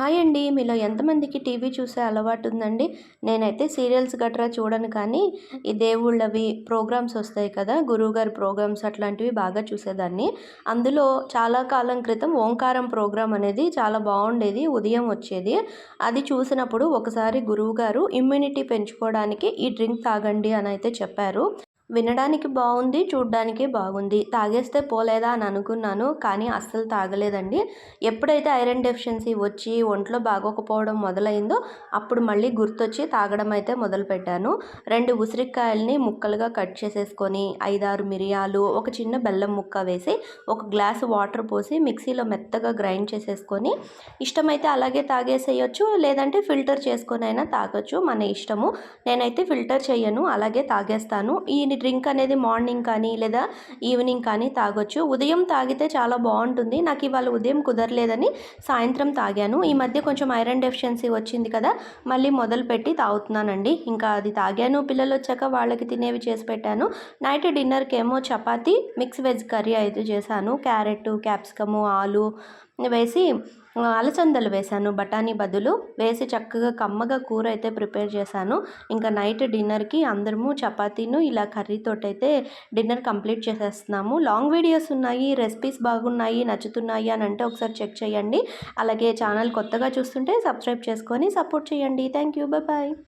Hi అండి. మీలో ఎంతమందికి టీవీ చూసే అలవాటు ఉందండి నేనైతే సీరియల్స్ గట్రా చూడను కానీ ఈ దేవుళ్ళవి ప్రోగ్రామ్స్ వస్తాయి కదా గురువుగారి ప్రోగ్రామ్స్ అట్లాంటివి బాగా చూసేదాన్ని. అందులో చాలా కాలం క్రితం ఓంకారం ప్రోగ్రామ్ అనేది చాలా బాగుండేది ఉదయం వచ్చేది. అది చూసినప్పుడు ఒకసారి గురువుగారు ఇమ్యూనిటీ పెంచుకోవడానికి ఈ డ్రింక్ తాగండి అని అయితే చెప్పారు. వినడానికి బాగుంది చూడ్డానికి బాగుంది. తాగేస్తే పోలేదా అని అనుకున్నాను కానీ అస్సలు తాగలేదండి. ఎప్పుడైతే ఐరన్ డెఫిషియన్సీ వచ్చి ఒంట్లో బాగోకపోవడం మొదలైందో అప్పుడు మళ్ళీ గుర్తొచ్చి తాగడం అయితే మొదలుపెట్టాను. రెండు ఉసిరికాయల్ని ముక్కలుగా కట్ చేసేసుకొని ఐదారు మిరియాలు ఒక చిన్న బెల్లం ముక్క వేసి ఒక గ్లాసు వాటర్ పోసి మిక్సీలో మెత్తగా గ్రైండ్ చేసేసుకొని ఇష్టమైతే అలాగే తాగేసేయచ్చు లేదంటే ఫిల్టర్ చేసుకొని అయినా తాగొచ్చు. మన ఇష్టము. నేనైతే ఫిల్టర్ చేయను అలాగే తాగేస్తాను. ఈ డ్రింక్ అనేది మార్నింగ్ కానీ లేదా ఈవినింగ్ కానీ తాగొచ్చు. ఉదయం తాగితే చాలా బాగుంటుంది. నాకు ఇవాళ ఉదయం కుదరలేదని సాయంత్రం తాగాను. ఈ మధ్య కొంచెం ఐరన్ డెఫిషియన్సీ వచ్చింది కదా మళ్ళీ మొదలుపెట్టి తాగుతున్నానండి. ఇంకా అది తాగాను. పిల్లలు వచ్చాక వాళ్ళకి తినేవి చేసి పెట్టాను. నైట్ డిన్నర్కి ఏమో చపాతీ మిక్స్ వెజ్ కర్రీ అయితే చేశాను. క్యారెట్ క్యాప్సికము ఆలు వేసి అలసందలు వేశాను. బఠానీ బదులు వేసి చక్కగా కమ్మగా కూర అయితే ప్రిపేర్ చేశాను. ఇంకా నైట్ డిన్నర్కి అందరము చపాతీను ఇలా కర్రీతోటి అయితే డిన్నర్ కంప్లీట్ చేసేస్తున్నాము. లాంగ్ వీడియోస్ ఉన్నాయి రెసిపీస్ బాగున్నాయి నచ్చుతున్నాయి అని అంటే ఒకసారి చెక్ చేయండి. అలాగే ఛానల్ కొత్తగా చూస్తుంటే సబ్స్క్రైబ్ చేసుకొని సపోర్ట్ చేయండి. Thank you bye